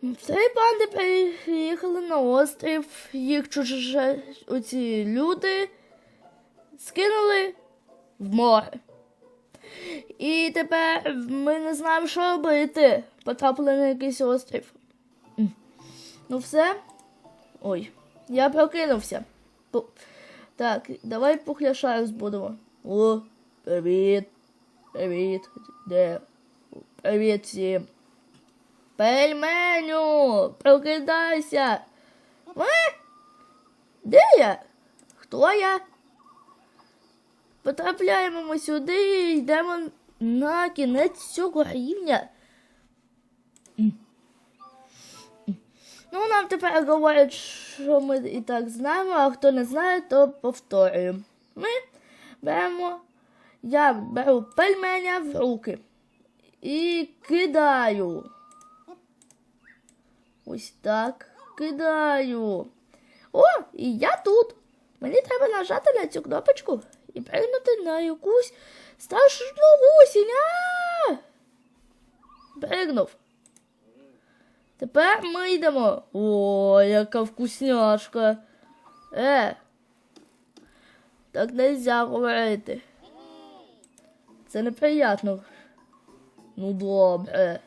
Три панди приїхали на острів, їх чуже оці люди скинули в море. І тепер ми не знаємо, що робити. Потрапили на якийсь острів. Ну все. Ой, я прокинувся. Так, давай пухляша розбудемо. О, привіт. Привіт. Де? Привіт всім. Пельменю, прокидайся. Е? Де я? Хто я? Потрапляємо ми сюди і йдемо на кінець цього рівня. Ну, нам тепер говорять, що ми і так знаємо, а хто не знає, то повторюємо. Ми беремо, я беру пельменя в руки і кидаю. Ось так кидаю. О, і я тут. Мені треба нажати на цю кнопочку і пригнути на якусь страшну гусінь. Пригнув. Тепер ми йдемо. О, яка вкусняшка. Е. Так нельзя говорити. Це неприятно. Ну добре.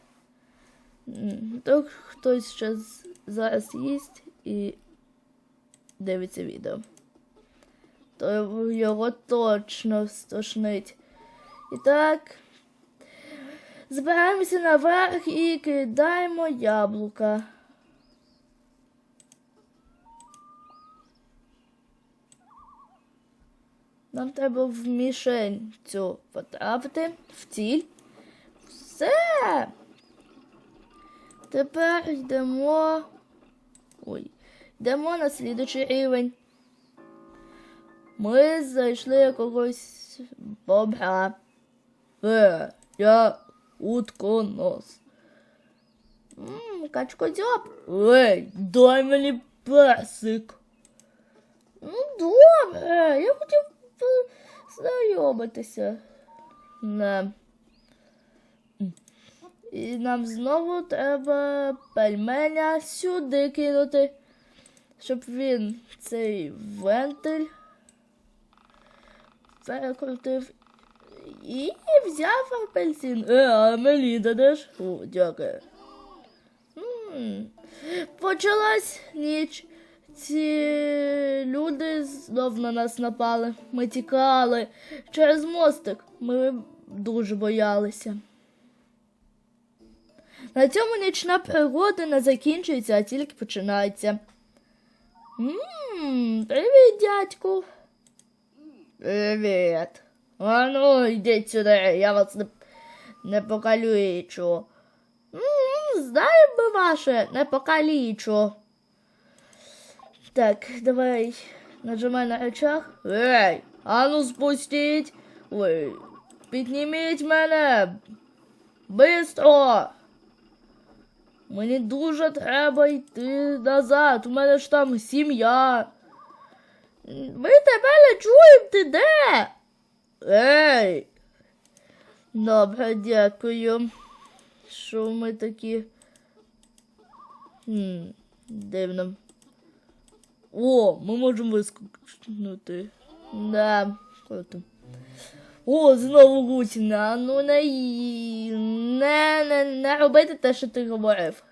То хтось ще зараз їсть і дивиться відео. То його точно стошнить. І так. Збираємося наверх і кидаємо яблука. Нам треба в мішень цю потрапити в ціль. Все. Тепер йдемо. Ой. Йдемо на слідучий рівень. Ми знайшли якогось бобра. Е, я утконос. Ммм, качкодзьоб. Ей, дай мені персик. Ну, добре, я хотів знайомитися. Не. І нам знову треба пельменя сюди кинути, щоб він цей вентиль перекрутив і взяв апельсин. Е, а мені дадеш? О, дякую. Почалась ніч. Ці люди знов на нас напали. Ми тікали через мостик. Ми дуже боялися. На цьому нічна пригода не закінчується, а тільки починається. Ммм, привіт, дядьку. Привіт. А ну, йдіть сюди, я вас не, не покалічу. Ммм, знаю би ваше, не покалічу. Так, давай нажимай на рычаг. Ей, а ну спустіть. Ой, підніміть мене. Бистро. Мені дуже треба йти назад. У мене ж там сім'я. Ми тебе не чуємо, ти де? Ей. Добре, дякую. Що ми такі? Хм, дивно. О, ми можемо вискочнути. Да, круто. О, знову гусіна. А Ну не, ї- не, не, не робити те, що ти говорив.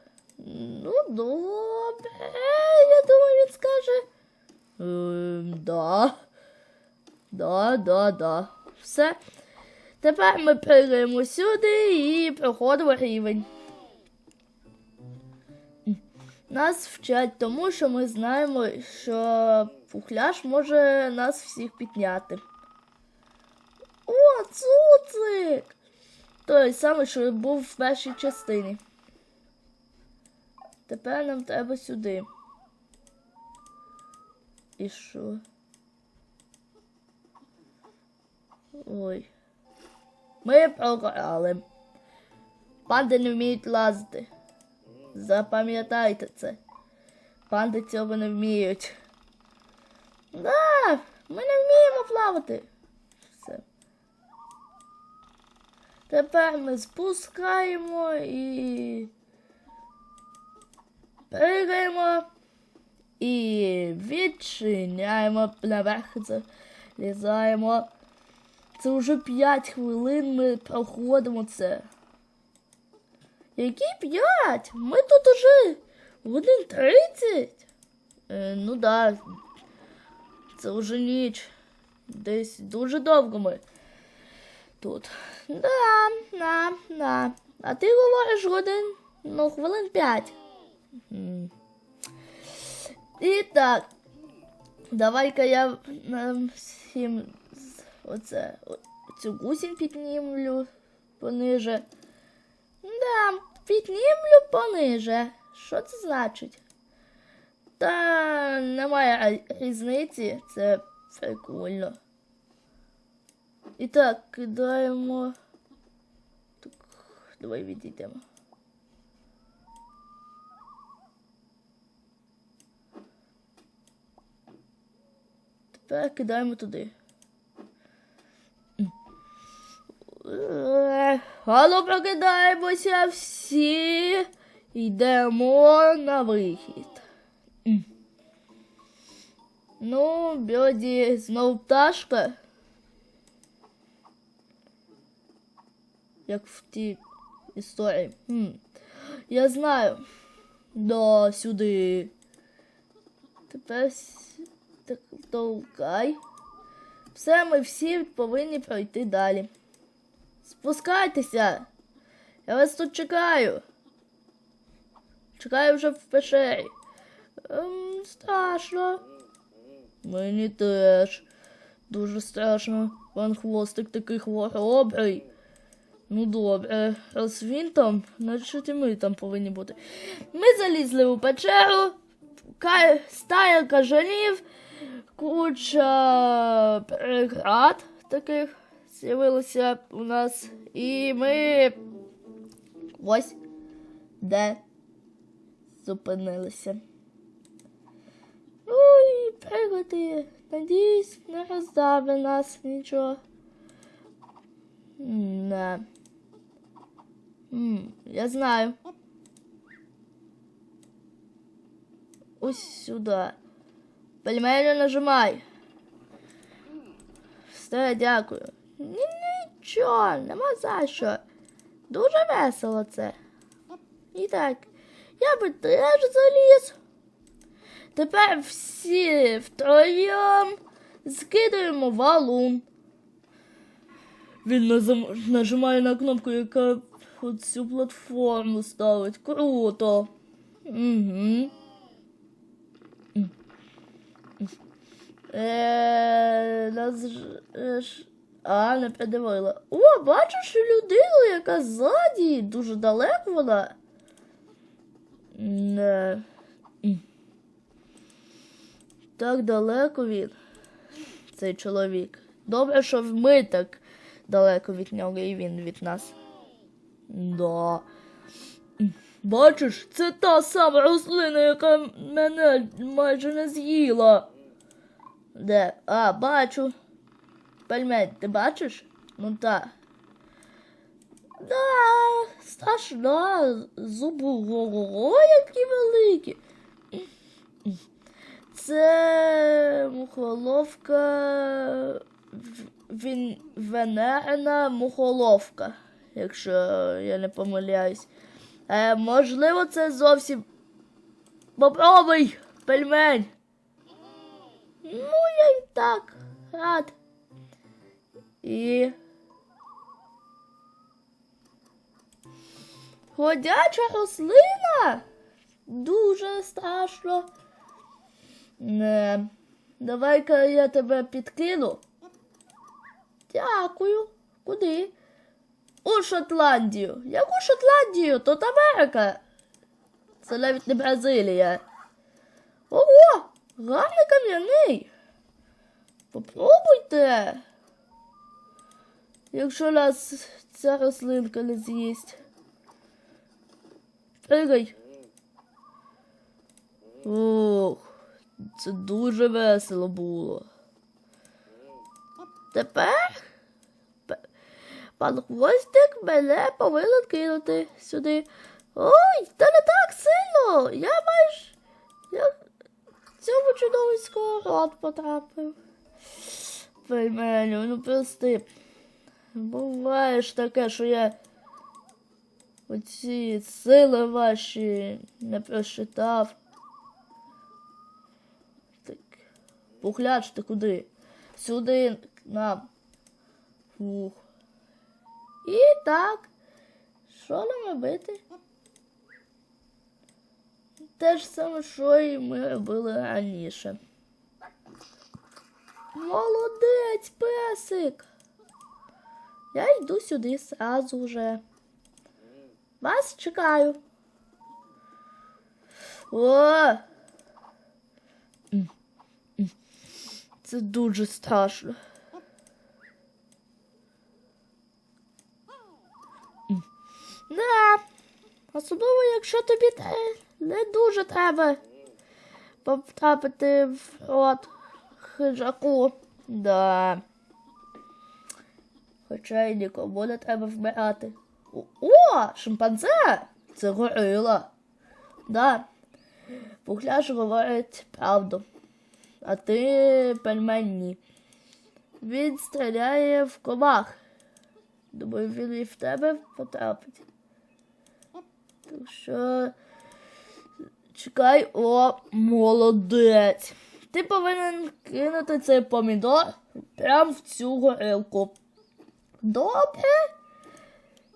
Ну, добре, я думаю, він скаже. Ем, да. Да, да, да. Все. Тепер ми пригаємо сюди і проходимо рівень. Нас вчать тому, що ми знаємо, що пухляш може нас всіх підняти. О, цуцик! Той самий, що був в першій частині. Тепер нам треба сюди. І що? Ой. Ми програли. Панди не вміють лазити. Запам'ятайте це. Панди цього не вміють. Да, ми не вміємо плавати. Все. Тепер ми спускаємо і. І відчиняємо наверх. Залізаємо. Це вже 5 хвилин ми проходимо це. Які 5? Ми тут уже годин 30. Е, ну да. Це вже ніч. Десь дуже довго ми тут. Да, да, да. А ти говориш годин, ну, хвилин 5. І так. Давай-ка я всім оце, цю гусінь піднімлю пониже. Да, піднімлю пониже. Що це значить? Та немає різниці, це прикольно. І так, кидаємо. Так, давай відійдемо. Тепер кидаємо туди. Алло, прокидаємося всі. Йдемо на вихід. Ну, Бьоді знов пташка. Як в тій історії. Хм. Я знаю. Да, сюди. Тепер так толкай. Все, ми всі повинні пройти далі. Спускайтеся. Я вас тут чекаю. Чекаю вже в печері. Ем, страшно. Мені теж. Дуже страшно. Пан хвостик такий хворобрий. Ну добре, раз він там, значить і ми там повинні бути. Ми залізли у печеру, стая кажанів, куча преград таких з'явилося у нас. І ми ось де зупинилися. Ну і пригоди. Надіюсь, не роздави нас нічого. Не. М, я знаю. Ось сюди. Пельменю нажимай. Все, дякую. Ні, нічого, нема за що. Дуже весело це. І так, я би теж заліз. Тепер всі втроєм скидаємо валун. Він нажимає на кнопку, яка цю платформу ставить. Круто. Угу. Е, нас ж- е, А, не придивила. О, бачиш людину, яка ззаді, дуже далеко вона. Не. Так далеко він, цей чоловік. Добре, що ми так далеко від нього і він від нас. Да. Бачиш, це та сама рослина, яка мене майже не з'їла. Де? А, бачу. Пельмень, ти бачиш? Ну так. Да, страшна. Зуби ого, які великі. Це мухоловка. Він венерна мухоловка, якщо я не помиляюсь. Е, можливо, це зовсім. Попробуй, пельмень. Ну, я і так рад. І. Ходяча рослина. Дуже страшно. Не. Давай-ка я тебе підкину. Дякую. Куди? У Шотландію. Яку Шотландію? Тут Америка. Це навіть не Бразилія. Ого! Гарний кам'яний. Попробуйте. Якщо нас ця рослинка не з'їсть. Пригай. Ох, це дуже весело було. Тепер пе- пан Хвостик мене повинен кинути сюди. Ой, та не так сильно. Я майже. Я... цьому чудовисько рот потрапив. Пельменю, ну прости. Буває ж таке, що я оці сили ваші не просчитав. Так. Пухляч, ти куди? Сюди нам. Фух. І так. Що нам робити? Те ж саме, що і ми робили раніше. Молодець, песик. Я йду сюди сразу вже. Вас чекаю. О! Це дуже страшно. Да. Особливо, якщо тобі не дуже треба потрапити в рот хижаку. Да. Хоча й нікому не треба вмирати. О, О, шимпанзе! Це горила. Да. Пухляш говорить правду. А ти пельмень ні. Він стріляє в комах. Думаю, він і в тебе потрапить. Так що. Чекай, о, молодець. Ти повинен кинути цей помідор прямо в цю горилку. Добре.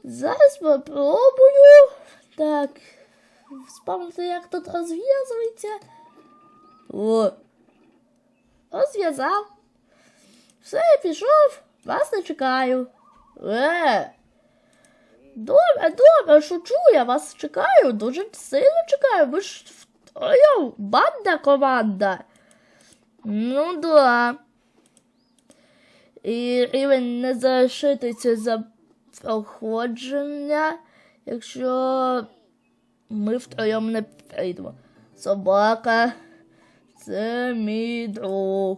Зараз попробую. Так. Вспомнити, як тут розв'язується. О. Розв'язав. Все, я пішов. Вас не чекаю. Е. Добре, добре, шучу, я вас чекаю, дуже сильно чекаю. Ви ж втроєм банда команда. Ну да. І рівень не залишитися за проходження, якщо ми втроєм не прийдемо. Собака, це мій друг.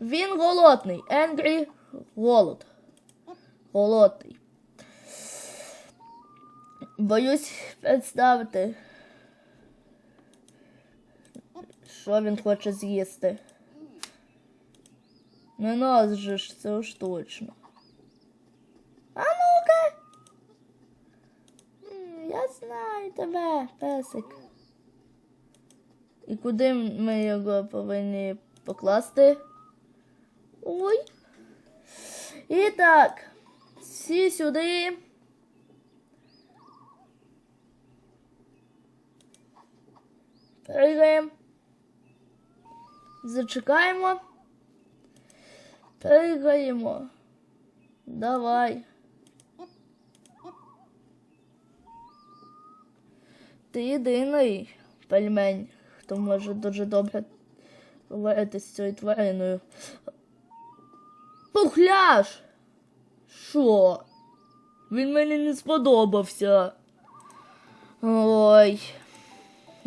Він голодний. Енгрі голод. Голодний. Боюсь представити, що він хоче з'їсти. Не нас же ж це уж точно. А ну-ка. Я знаю тебе, песик. І куди ми його повинні покласти? Ой. І так, всі сюди. Пригаємо. Зачекаємо. Пригаємо. Давай. Ти єдиний пельмень, хто може дуже добре говорити з цією твариною. Пухляш! Що? Він мені не сподобався. Ой.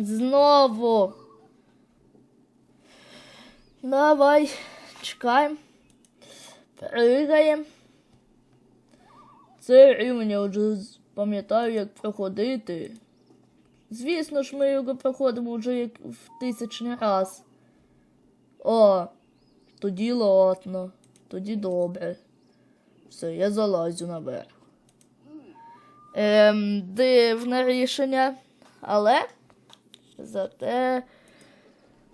Знову. Давай, чекаємо. Пригаємо. Це рівень я вже пам'ятаю, як проходити. Звісно ж, ми його проходимо вже як в тисячний раз. О, тоді ладно, тоді добре. Все, я залазю наверх. Ем, дивне рішення, але зате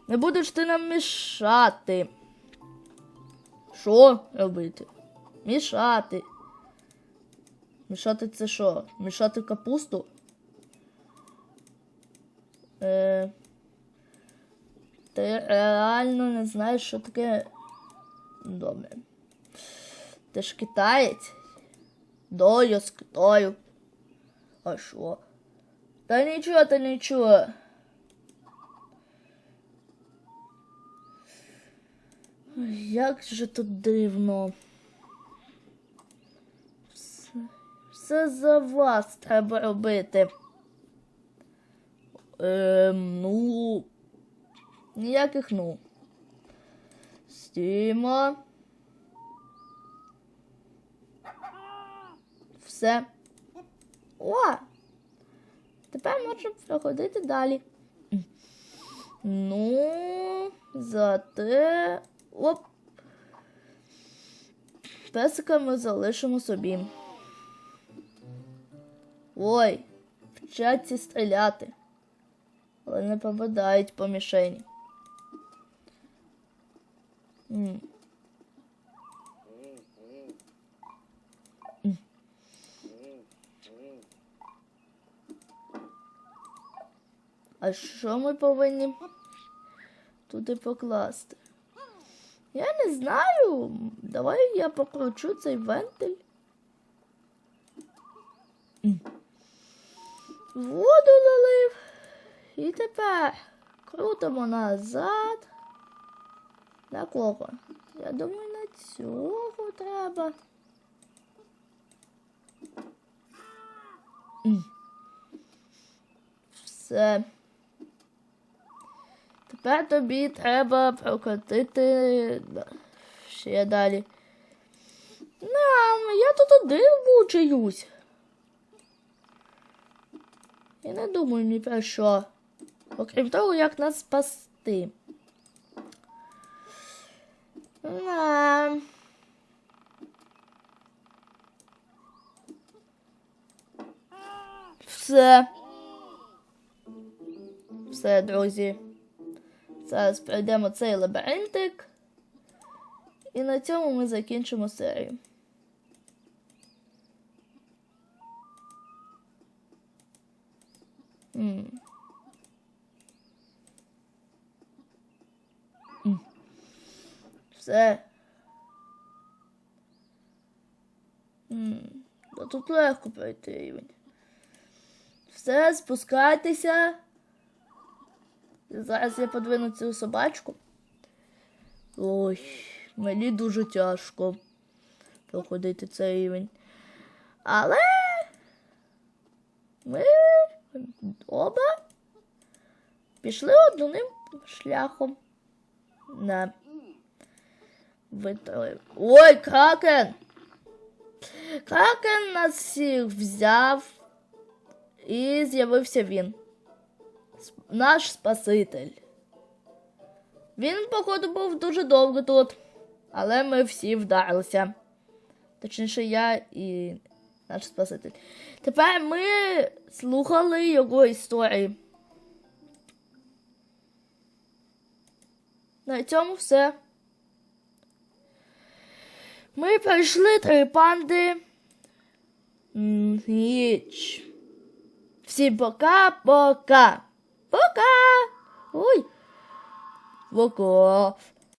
не будеш ти нам мішати. Що робити? Мішати. Мішати це що? Мішати капусту? Е, ти реально не знаєш, що таке. Добре. Ти ж китаєць? Я з Китаю. А що? Та нічого, та нічого. Як же тут дивно. Все, все за вас треба робити. Ем, ну. Ніяких ну. Стіма. Все. О! Тепер можемо проходити далі. Ну, зате. Оп. Песика ми залишимо собі. Ой, вчаться стріляти. Але не попадають по мішені. М. А що ми повинні туди покласти? Я не знаю. Давай я покручу цей вентиль. Воду налив. І тепер крутимо назад. На кого? Я думаю, на цього треба. Все. Тепер тобі треба прокотити ще далі. Нам, я тут один мучаюсь. Я не думаю ні про що. Окрім того, як нас спасти. Нам. Все. Все, друзі. Зараз пройдемо цей лабіринтик. І на цьому ми закінчимо серію. Все. Та тут легко пройти рівень. Все, спускайтеся. Зараз я подвину цю собачку. Ой, мені дуже тяжко проходити цей рівень. Але ми оба пішли одним шляхом. Не. Витали. Ой, кракен! Кракен нас всіх взяв. І з'явився він наш Спаситель. Він, походу, був дуже довго тут, але ми всі вдарилися. Точніше, я і наш Спаситель. Тепер ми слухали його історії. На цьому все. Ми пройшли три панди. Ніч. Всім пока-пока. Пока! Ой! Пока!